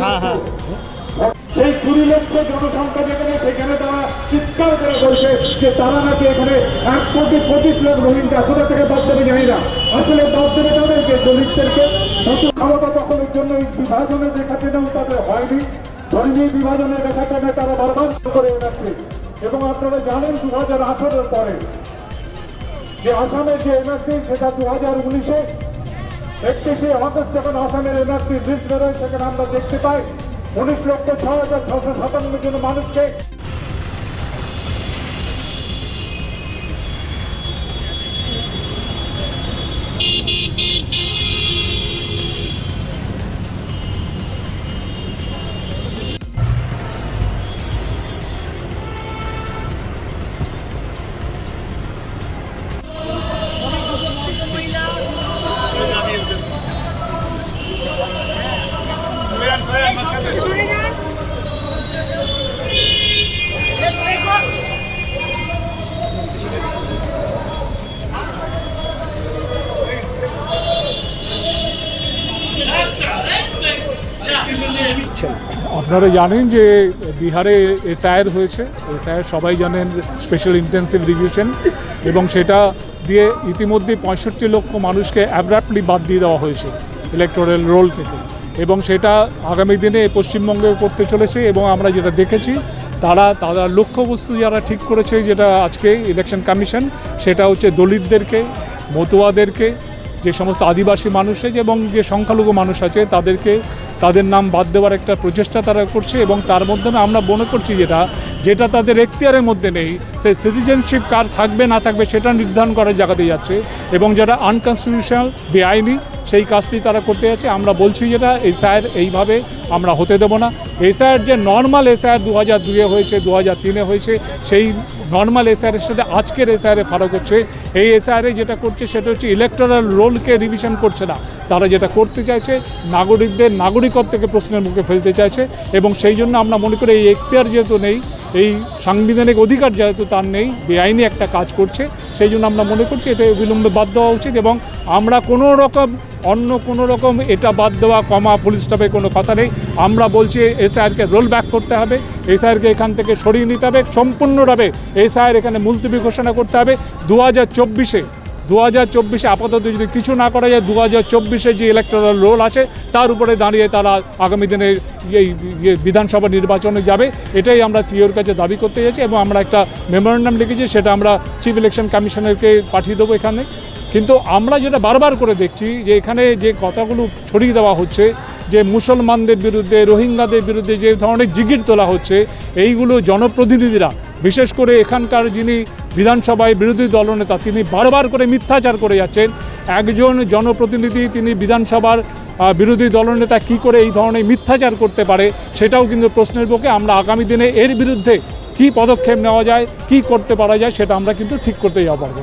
হ্যাঁ, হ্যাঁ। সেই কুড়ি লক্ষ জনসংখ্যা যেখানে সেখানে তারা চিৎকার করে বলছে যে তারা নাকি এখানে এক পঁচিশ লাখ রোহিঙ্গা কোথা থেকে বাদ দেবে জানি না। আসলে বাদ দেবে তাদেরকে দলিতদেরকে। নতুন ক্ষমতা দখলের জন্য এই বিভাজনের দেখাতে নাও তাদের হয়নি। ধর্মীয় বিভাজনের দেখাতে তারা বারবার করে রাখছে এবং আপনারা জানেন দু হাজার আঠারোর পরে যে আসামের যে এনআরসি, সেটা দু হাজার উনিশে একত্রিশে আগস্ট যখন আসামের এনআরসি লিস্ট বেরোয়, সেখানে আমরা দেখতে পাই উনিশ লক্ষ ছ হাজার ছশো সাতান্ন জন মানুষকে আপনারা জানেন যে বিহারে এসআইআর হয়েছে। এসআইআর সবাই জানেন স্পেশাল ইন্টেন্সিভ রিভিউশন এবং সেটা দিয়ে ইতিমধ্যে পঁয়ষট্টি লক্ষ মানুষকে অ্যাব্রাপ্টলি বাদ দিয়ে দেওয়া হয়েছে ইলেকটোরাল রোল থেকে। এবং সেটা আগামী দিনে পশ্চিমবঙ্গে করতে চলেছে এবং আমরা যেটা দেখেছি, তারা তারা লক্ষ্যবস্তু যারা ঠিক করেছে, যেটা আজকে ইলেকশন কমিশন সেটা হচ্ছে দলিতদেরকে, মতুয়াদেরকে যে সমস্ত আদিবাসী মানুষ আছে এবং যে সংখ্যালঘু মানুষ আছে, তাদেরকে তাদের নাম বাদ দেওয়ার একটা প্রচেষ্টা তারা করছে এবং তার মধ্যে আমরা মনে করছি যেটা যেটা তাদের এখতিয়ারের মধ্যে নেই, সেই সিটিজেনশিপ কার থাকবে না থাকবে সেটা নির্ধারণ করার জায়গাতে যাচ্ছে এবং যারা আনকনস্টিটিউশনাল বেআইনি সেই কাজটি তারা করতে যাচ্ছে। আমরা বলছি যেটা এসআইয়ের এইভাবে আমরা হতে দেবো না। এসআইয়ের যে নর্মাল এসআইয়ের দু হাজার দুয়ে হয়েছে দু হাজার তিনে হয়েছে, সেই নর্মাল এসআইয়ের সাথে আজকের এসআইআরে ফারাক হচ্ছে। এই এসআইআরে যেটা করছে সেটা হচ্ছে ইলেকট্রাল রোলকে রিভিশন করছে না। তারা যেটা করতে চাইছে, নাগরিকদের নাগরিকত্বকে প্রশ্নের মুখে ফেলতে চাইছে এবং সেই জন্য আমরা মনে করি এই এখতিয়ার যেহেতু নেই এই সাংবিধানিক অধিকার যেহেতু তার নেই, বেআইনি একটা কাজ করছে, সেই জন্য আমরা মনে করছি এটা বিলম্বে বাদ দেওয়া উচিত এবং আমরা কোনো রকম অন্য কোনো রকম এটা বাদ দেওয়া, কমা ফুল স্টপে কোনো কথা নেই। আমরা বলছি এসআইআরকে রোল ব্যাক করতে হবে, এসআইআরকে এখান থেকে সরিয়ে নিতে হবে, সম্পূর্ণভাবে এসআইআর এখানে মুলতবি ঘোষণা করতে হবে। দু হাজার চব্বিশে দু হাজার চব্বিশে আপাতত যদি কিছু না করা যায় দু হাজার চব্বিশে যে ইলেকট্রাল রোল আছে তার উপরে দাঁড়িয়ে তারা আগামী দিনে এই বিধানসভা নির্বাচনে যাবে, এটাই আমরা সিওর কাছে দাবি করতে যাচ্ছি এবং আমরা একটা মেমোরেন্ডাম লিখেছি, সেটা আমরা চিফ ইলেকশন কমিশনারকে পাঠিয়ে দেবো এখানে। কিন্তু আমরা যেটা বারবার করে দেখছি যে এখানে যে কথাগুলো ছড়িয়ে দেওয়া হচ্ছে, যে মুসলমানদের বিরুদ্ধে, রোহিঙ্গাদের বিরুদ্ধে যে ধরনের জিগির তোলা হচ্ছে, এইগুলো জনপ্রতিনিধিরা, বিশেষ করে এখানকার যিনি বিধানসভায় বিরোধী দলনেতা তিনি বারবার করে মিথ্যাচার করে যাচ্ছেন। একজন জনপ্রতিনিধি তিনি বিধানসভার বিরোধী দলনেতা কি করে এই ধরনের মিথ্যাচার করতে পারে সেটাও কিন্তু প্রশ্নের পক্ষে আমরা আগামী দিনে এর বিরুদ্ধে কি পদক্ষেপ নেওয়া যায়, কি করতে পারা যায় সেটা আমরা কিন্তু ঠিক করতে যাওয়া পারব